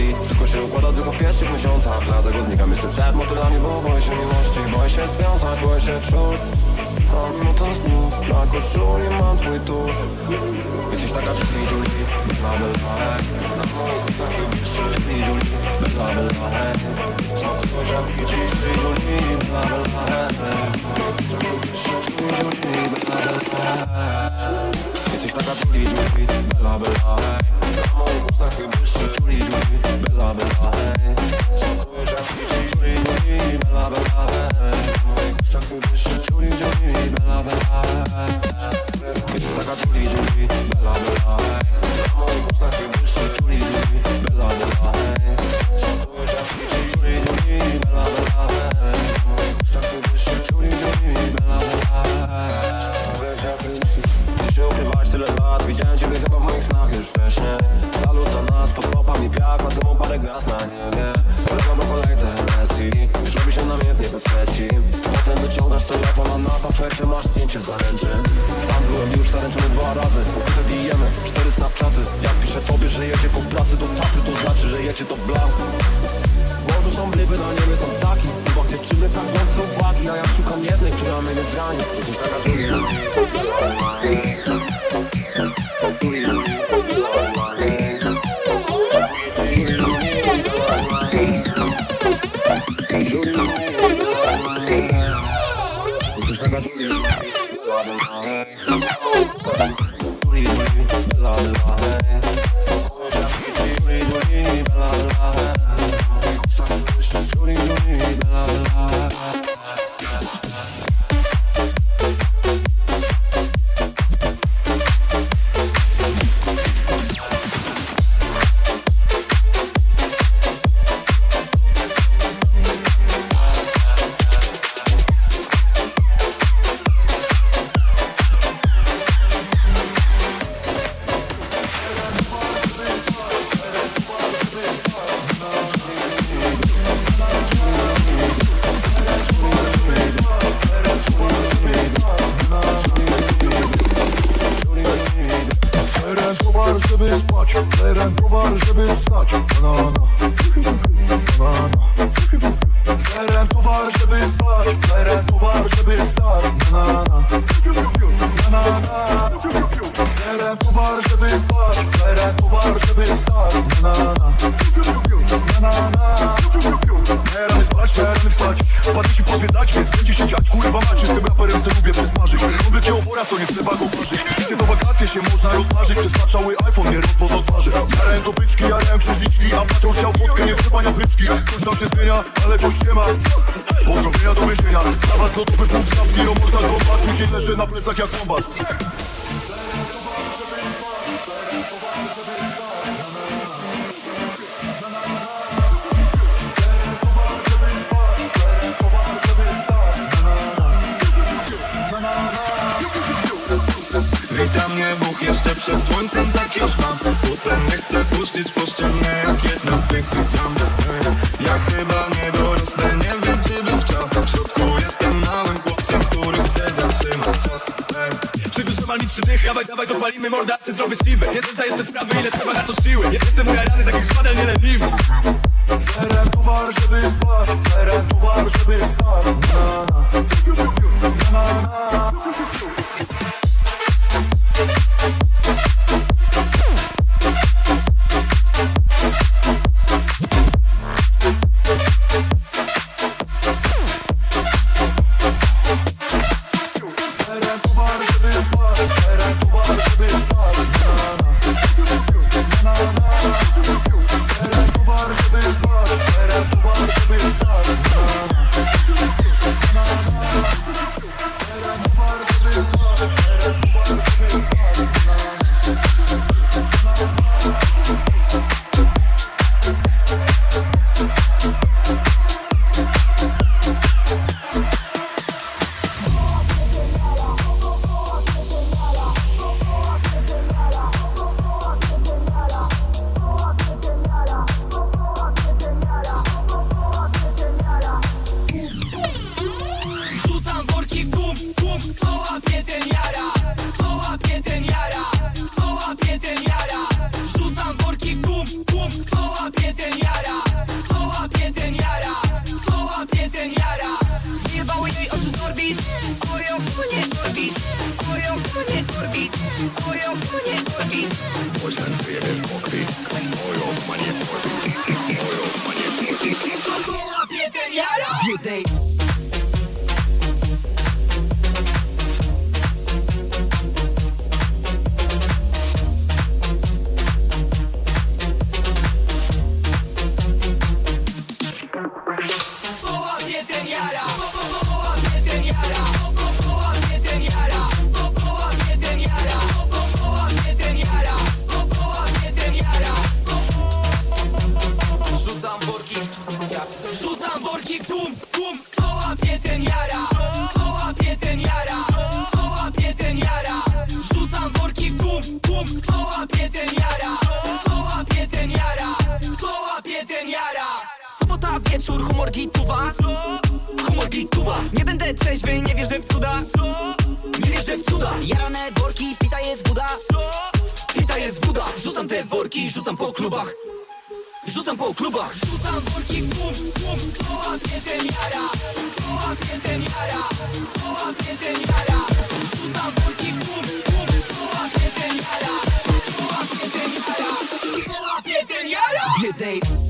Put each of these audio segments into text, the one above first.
bali Wszystko się układa tylko w pierwszych miesiącach. Dlatego znikam jeszcze przed motylami Bo boję się miłości, boję się związać, boję się czuć. A mimo to znów na koszuli mam twój tusz. Jesteś taka czyli Julie, bla bla hej Na moich ustach lubisz czyli Julie, bla bla Znowu spojrzałem i ci czyli Julie, bla bla hej Czyli Julie, bla bla Jesteś taka Julie, Julie, bla bla hej Na moich ustach lubisz czyli Julie, bla bla hej Znowu spojrzałem i ci Julie, Julie, bla bla hej jednej, która mnie nie zrani Jesteś taka Julia trzeba go ważyć Życie to wakacje się można rozmarzyć Przez iPhone nie rozpoznał twarzy. Jarałem to byczki, jarałem księżniczki A patrol chciał fotkę, nie trzeba bryczki Ktoś tam się zmienia, ale ktoś nie ma. Pozdrowienia do więzienia. Sprawa z lotowy punkt, Sub-Zero, Mortal Kombat. Później leży na plecach jak kombat przed słońcem, tak już mam. Potem nie chcę puścić po ścianę jak jedna z pięknych Ej, Ja chyba nie dorosnę, nie wiem czy bym chciał. W środku jestem małym chłopcem, który chce zatrzymać czas. Ej, Przywyższam mi trzy dychy, dawaj, dawaj to palimy morda, czy zrobię siwy Nie zdaję jeszcze sprawy, ile trzeba na to siły. Nie jestem moja rany, tak jak szpadel, nie leniwy Ceren towar, żeby spać. Ceren towar, żeby wstać moją dłonię odbij Pójdź ten chwilę pokwi to łapie ten? Kto łapie ten jara? Kto łapie ten jara? Kto łapie ten jara? Sobota wieczór, humor gituwa Humor gituwa Nie będę trzeźwy, nie wierzę w cuda Nie wierzę w cuda Jarane worki, pita jest woda Pita jest woda Rzucam te worki, rzucam po klubach Rzucam po klubach Rzucam worki w tłum, tłum Kto łapie ten jara? Kto łapie ten jara? Kto łapie ten jara? Rzucam worki Get they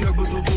я буду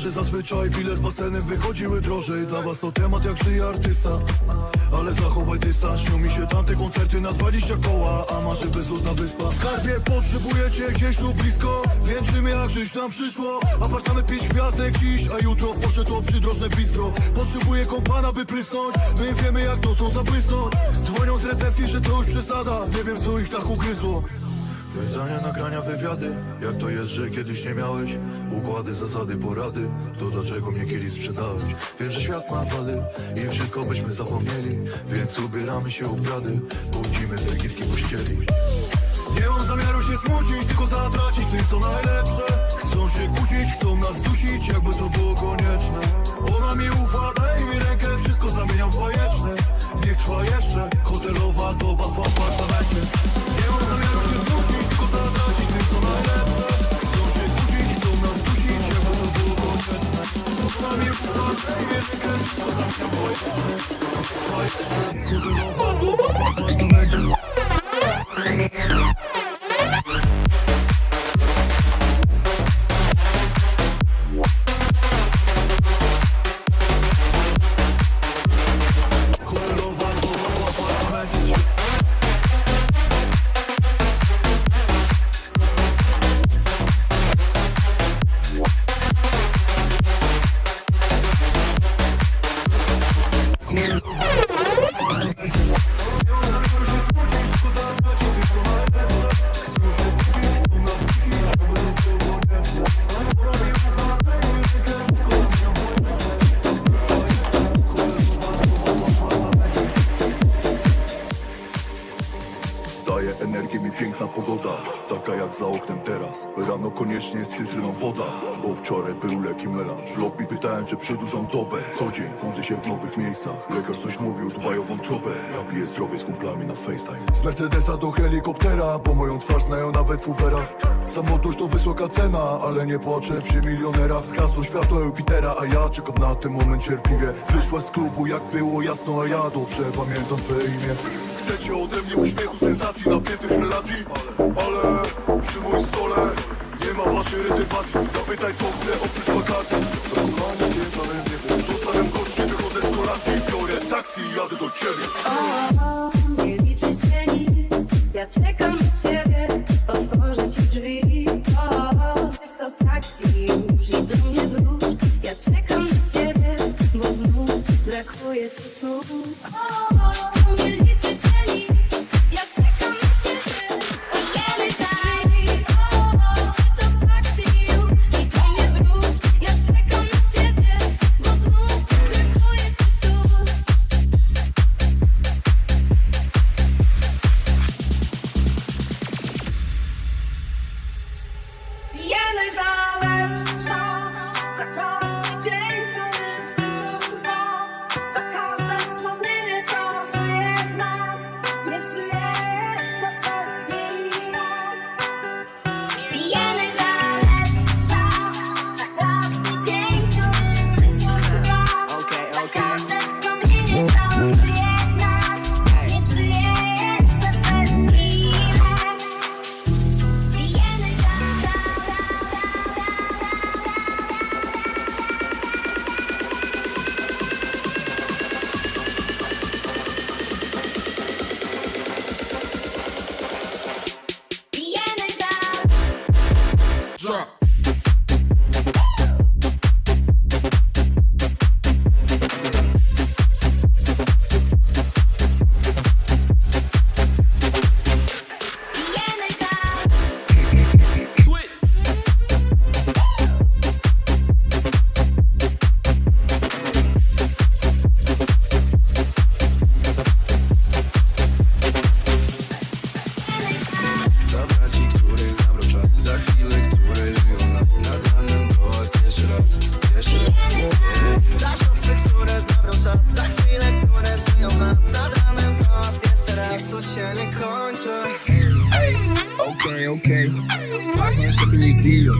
O porze zazwyczaj bile z basenem wychodziły drożej. Dla was to temat jak żyje artysta. Ale zachowaj dystans Śnią mi się tamte koncerty na 20 koła. A marzy bezludna wyspa. Skarbie potrzebujecie gdzieś tu blisko. Wieńczymy jak żyć nam przyszło. Apartament pięć gwiazdek dziś A jutro poszedł to przydrożne bistro. Potrzebuję kompana by prysnąć. My wiemy jak nocą zabłysnąć. Dzwonią z recepcji, że to już przesada. Nie wiem co ich tak ugryzło Pytania, nagrania, wywiady. Jak to jest, że kiedyś nie miałeś? Układy, zasady, porady. To dlaczego mnie kiedyś sprzedałeś? Wiem, że świat ma wady I wszystko byśmy zapomnieli Więc ubieramy się u brady. Budzimy w egipskiej pościeli. Nie mam zamiaru się smucić Tylko zatracić tych co najlepsze. Chcą się kłócić, chcą nas dusić Jakby to było konieczne. Ona mi ufa, daj mi rękę przedłużam dobę Co dzień budzę się w nowych miejscach. Lekarz coś mówił, dbaj o wątrobę Ja piję zdrowie z kumplami na FaceTime. Z Mercedesa do helikoptera Bo moją twarz znają nawet w Uberach Samotność to wysoka cena Ale nie płaczę przy milionerach. Zgasło światło Jupitera A ja czekam na ten moment cierpliwie. Wyszła z klubu jak było jasno A ja dobrze pamiętam twoje imię. Chcecie ode mnie uśmiechu, sensacji, napiętych relacji? Ale przy moim stole nie ma waszej rezerwacji. Zapytaj co chcę oprócz wakacji. Zakochanie nie zaledwie Zostawiam gości, wychodzę z kolacji. Biorę taksi jadę do ciebie. O, nie liczy się nic. Ja czekam na ciebie. Otworzę ci drzwi. O, weź to taksi i do mnie wróć. Ja czekam na ciebie Bo znów brakuje ci tu. O, Niech to się nie kończy Ej, okej, okej. Pachniesz lepiej niż Dio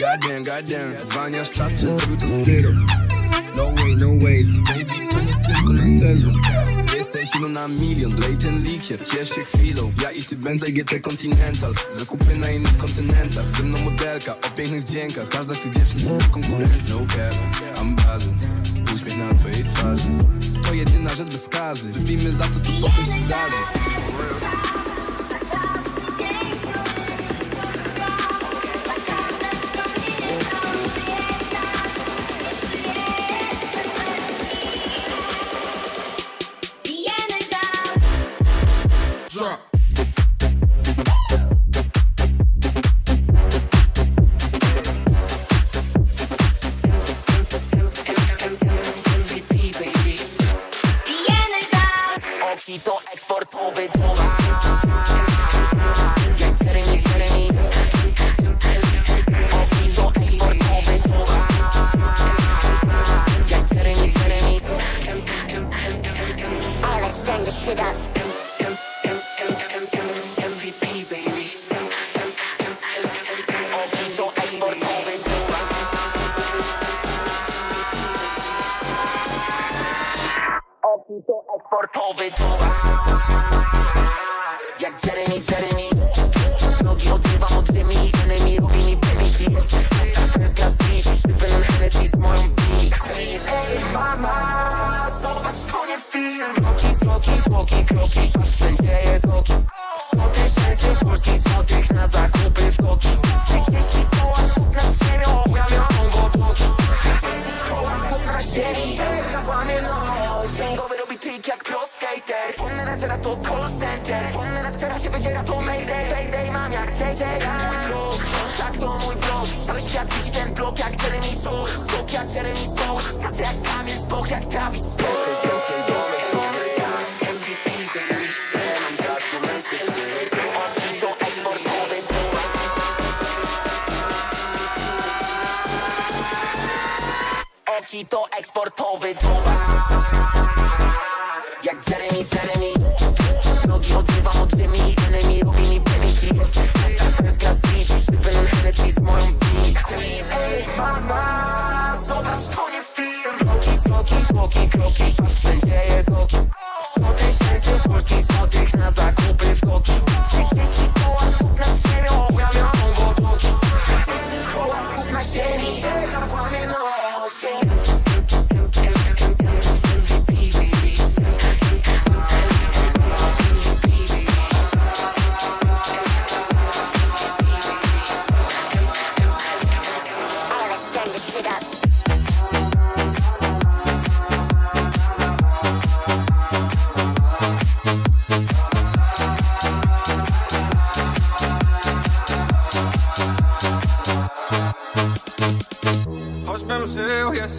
Goddamn, goddamn. Zwaniasz czas, czy zrobił to syrop No way, no way. Baby, to nie tylko na sezon. Jesteś no na milion, lej ten likier Ciesz się chwilą, ja i ty Bentley GT Continental. Zakupy na innych kontynentach Ze mną modelka o pięknych wdziękach Każda z tych dziewczyn to konkurencja. No cap, I'm buzzing. Uśmiech na twojej twarzy Jedyna rzecz bez skazy Wypijmy za to, co potem się zdarzy Oki to eksportowy towar. Jak Jeremy, Jeremy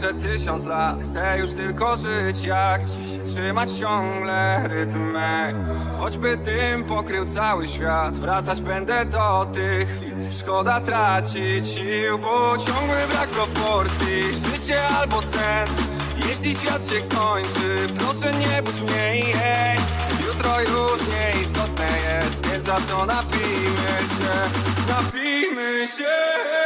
jeszcze tysiąc lat Chcę już tylko żyć jak dziś Trzymać ciągle rytm mej Choćby tym pokrył cały świat Wracać będę do tych chwil. Szkoda tracić sił Bo ciągły brak proporcji. Życie albo sen Jeśli świat się kończy Proszę nie budź mnie jej Jutro już nieistotne jest Więc za to napijmy się Napijmy się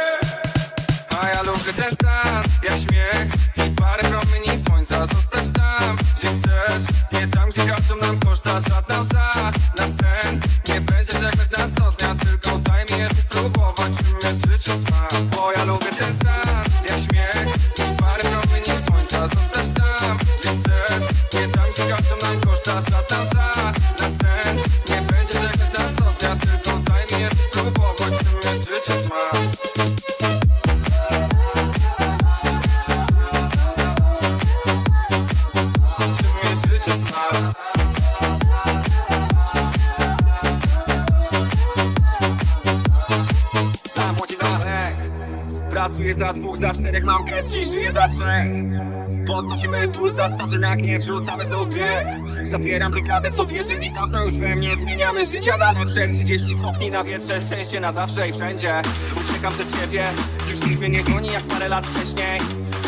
lubię ten stan, jak śmiech I parę promieni słońca Zostać tam, gdzie chcesz Nie tam, gdzie każą nam koszta Żadna łza na sen Nie będzie żegnać nas co dnia Tylko daj mi jeszcze spróbować Czym jest życie smak Bo ja lubię ten stan, jak śmiech I parę promieni słońca Zostać tam, gdzie chcesz Nie tam, gdzie każą nam koszta Żadna łza Pracuję za dwóch, za czterech, mam gest, dziś żyję za trzech. Podnosimy puls za starzy na gniew, rzucamy znów bieg. Zabieram brygadę, co wierzyli dawno już we mnie. Zmieniamy życia na lepsze, 30 stopni na wietrze Szczęście na zawsze i wszędzie. Uciekam przed siebie, już nikt mnie nie goni jak parę lat wcześniej.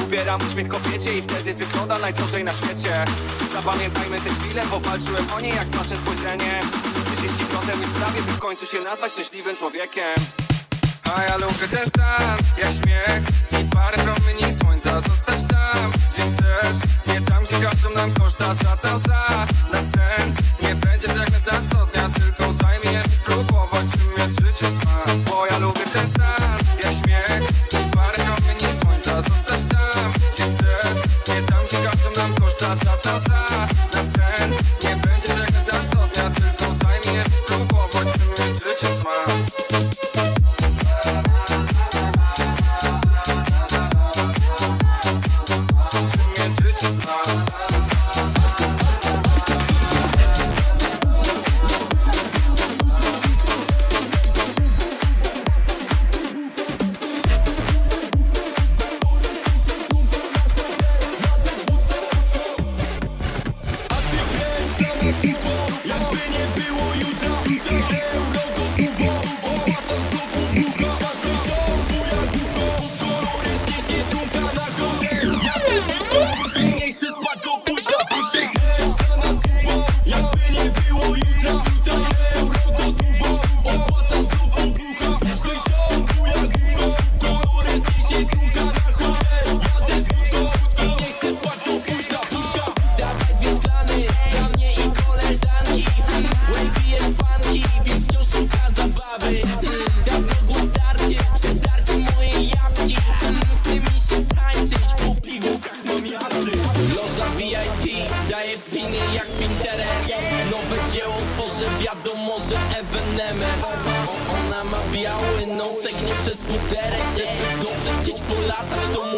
Ubieram uśmiech kobiecie i wtedy wyglądam najdrożej na świecie. Zapamiętajmy te chwile, bo walczyłem o nie jak z waszym spojrzeniem 30 już prawie, by w końcu się nazwać szczęśliwym człowiekiem a ja lubię ten stan, jak śmiech I parę promieni słońca Zostać tam, gdzie chcesz Nie tam, gdzie każą nam koszta Żadna za na sen. Nie będziesz jak nas dnia Tylko daj mi je spróbować Czym jest życie smak Bo ja lubię ten stan.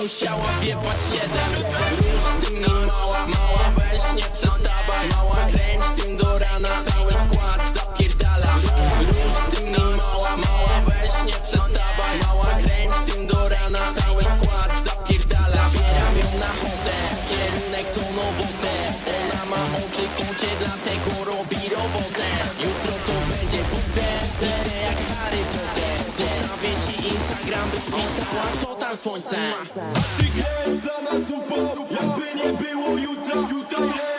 Musiała wiepać siedem. Róż ty mi mała Mała weź nie przestawaj. Mała kręć tym do rana Cały wkład zapierdala Róż ty mi mała Mała weź nie przestawaj. Mała kręć tym do rana Cały wkład zapierdala Zabieram ją na hotel Kierunek to nowotę. Ona ma oczy kącie Dlatego robi robotę. Jutro to będzie potem Idę jak Harry Potter. Zostawię ci Instagram Byś pisała co tam słońce. A ty kręć dla nas zupo Jakby nie było jutra Tutaj euro